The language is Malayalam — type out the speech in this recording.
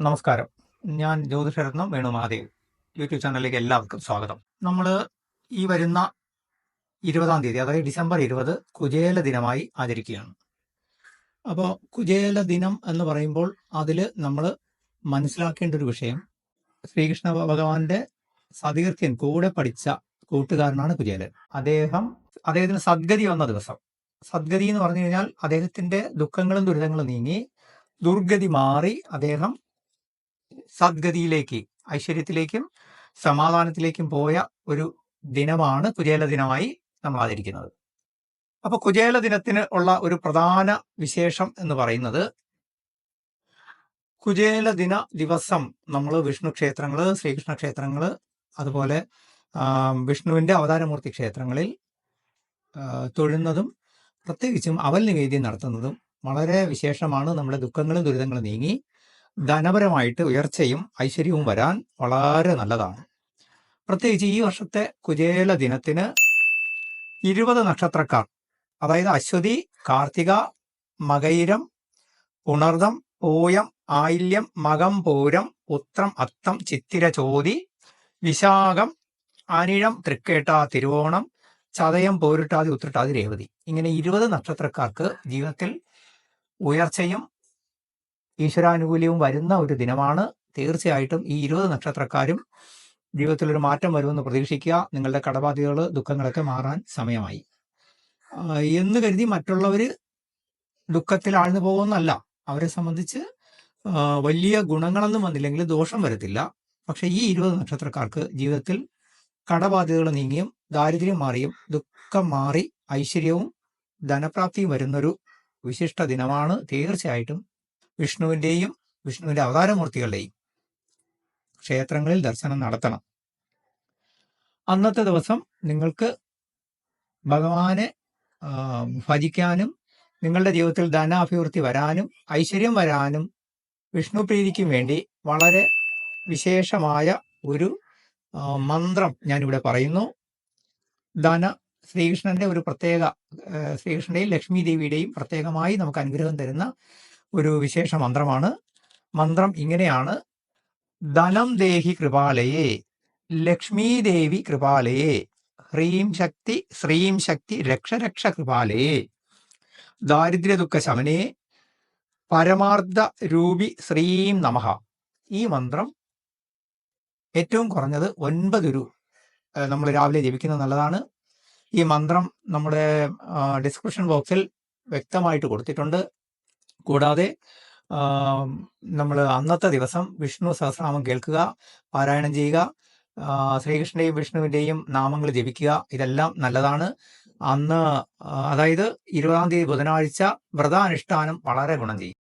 നമസ്കാരം. ഞാൻ ജ്യോതിഷരത്നം വേണു മഹാദേവ്. യൂട്യൂബ് ചാനലിലേക്ക് എല്ലാവർക്കും സ്വാഗതം. നമ്മൾ ഈ വരുന്ന ഇരുപതാം തീയതി അതായത് ഡിസംബർ ഇരുപത് കുചേല ദിനമായി ആചരിക്കുകയാണ്. അപ്പോൾ കുചേല ദിനം എന്ന് പറയുമ്പോൾ അതിൽ നമ്മൾ മനസ്സിലാക്കേണ്ട ഒരു വിഷയം ശ്രീകൃഷ്ണ ഭഗവാന്റെ സതീർത്ഥ്യൻ കൂടെ പഠിച്ച കൂട്ടുകാരനാണ് കുചേലൻ. അദ്ദേഹം അദ്ദേഹത്തിന് സദ്ഗതി വന്ന ദിവസം. സദ്ഗതി എന്ന് പറഞ്ഞു കഴിഞ്ഞാൽ അദ്ദേഹത്തിന്റെ ദുഃഖങ്ങളും ദുരിതങ്ങളും നീങ്ങി ദുർഗതി മാറി അദ്ദേഹം സദ്ഗതിയിലേക്ക് ഐശ്വര്യത്തിലേക്കും സമാധാനത്തിലേക്കും പോയ ഒരു ദിനമാണ് കുചേല ദിനമായി നമ്മൾ ആചരിക്കുന്നത്. അപ്പൊ കുചേല ദിനത്തിന് ഉള്ള ഒരു പ്രധാന വിശേഷം എന്ന് പറയുന്നത് കുചേല ദിന ദിവസം നമ്മൾ വിഷ്ണു ക്ഷേത്രങ്ങൾ ശ്രീകൃഷ്ണ ക്ഷേത്രങ്ങൾ അതുപോലെ വിഷ്ണുവിന്റെ അവതാരമൂർത്തി ക്ഷേത്രങ്ങളിൽ തൊഴുന്നതും പ്രത്യേകിച്ചും അവൽ നിവേദ്യം നടത്തുന്നതും വളരെ വിശേഷമാണ്. നമ്മുടെ ദുഃഖങ്ങളും ദുരിതങ്ങളും നീങ്ങി. ധനപരമായിട്ട് ഉയർച്ചയും ഐശ്വര്യവും വരാൻ വളരെ നല്ലതാണ്. പ്രത്യേകിച്ച് ഈ വർഷത്തെ കുചേല ദിനത്തിന് ഇരുപത് നക്ഷത്രക്കാർ അതായത് അശ്വതി കാർത്തിക മകയിരം ഉണർദം പൂയം ആയില്യം മകം പൂരം ഉത്രം അത്തം ചിത്തിര ചോതി വിശാഖം അനിഴം തൃക്കേട്ട തിരുവോണം ചതയം പോരിട്ടാതി ഉത്രട്ടാതി രേവതി. ഇങ്ങനെ ഇരുപത് നക്ഷത്രക്കാർക്ക് ജീവിതത്തിൽ ഉയർച്ചയും ഈശ്വരാനുകൂല്യവും വരുന്ന ഒരു ദിനമാണ്. തീർച്ചയായിട്ടും ഈ ഇരുപത് നക്ഷത്രക്കാരും ജീവിതത്തിൽ ഒരു മാറ്റം വരുമെന്ന് പ്രതീക്ഷിക്കുക. നിങ്ങളുടെ കടബാധ്യതകൾ ദുഃഖങ്ങളൊക്കെ മാറാൻ സമയമായി. എന്ന് കരുതി മറ്റുള്ളവർ ദുഃഖത്തിൽ ആഴ്ന്നു പോകുന്നല്ല അവരെ സംബന്ധിച്ച് വലിയ ഗുണങ്ങളൊന്നും വന്നില്ലെങ്കിൽ ദോഷം വരത്തില്ല. പക്ഷെ ഈ ഇരുപത് നക്ഷത്രക്കാർക്ക് ജീവിതത്തിൽ കടബാധ്യതകൾ നീങ്ങിയും ദാരിദ്ര്യം മാറിയും ദുഃഖം മാറി ഐശ്വര്യവും ധനപ്രാപ്തിയും വരുന്നൊരു വിശിഷ്ട ദിനമാണ്. തീർച്ചയായിട്ടും വിഷ്ണുവിന്റെയും വിഷ്ണുവിന്റെ അവതാരമൂർത്തികളുടെയും ക്ഷേത്രങ്ങളിൽ ദർശനം നടത്തണം. അന്നത്തെ ദിവസം നിങ്ങൾക്ക് ഭഗവാനെ ഭജിക്കാനും നിങ്ങളുടെ ജീവിതത്തിൽ ധനാഭിവൃദ്ധി വരാനും ഐശ്വര്യം വരാനും വിഷ്ണു പ്രീതിക്കും വേണ്ടി വളരെ വിശേഷമായ ഒരു മന്ത്രം ഞാനിവിടെ പറയുന്നു. ധന ശ്രീകൃഷ്ണന്റെ ഒരു പ്രത്യേക ശ്രീകൃഷ്ണന്റെയും ലക്ഷ്മി ദേവിയുടെയും പ്രത്യേകമായി നമുക്ക് അനുഗ്രഹം തരുന്ന ഒരു വിശേഷ മന്ത്രമാണ്. മന്ത്രം ഇങ്ങനെയാണ്. ധനം ദേഹി കൃപാലയേ ലക്ഷ്മീ ദേവി കൃപാലയേ ഹ്രീം ശക്തി ശ്രീം ശക്തി രക്ഷരക്ഷ രക്ഷ കൃപാലയേ. ദാരിദ്ര്യ ദുഃഖ ശമനേ പരമാർത്ഥ രൂപി ശ്രീം നമഃ. ഈ മന്ത്രം ഏറ്റവും കുറഞ്ഞത് ഒൻപത് ഒരു നമ്മൾ രാവിലെ ജപിക്കുന്നത് നല്ലതാണ്. ഈ മന്ത്രം നമ്മുടെ ഡിസ്ക്രിപ്ഷൻ ബോക്സിൽ വ്യക്തമായിട്ട് കൊടുത്തിട്ടുണ്ട്. കൂടാതെ നമ്മൾ അന്നത്തെ ദിവസം വിഷ്ണു സഹസ്രനാമം കേൾക്കുക പാരായണം ചെയ്യുക ശ്രീകൃഷ്ണന്റെയും വിഷ്ണുവിന്റെയും നാമങ്ങൾ ജപിക്കുക ഇതെല്ലാം നല്ലതാണ്. അന്ന് അതായത് ഇരുപതാം തീയതി ബുധനാഴ്ച വ്രതാനുഷ്ഠാനം വളരെ ഗുണം ചെയ്യും.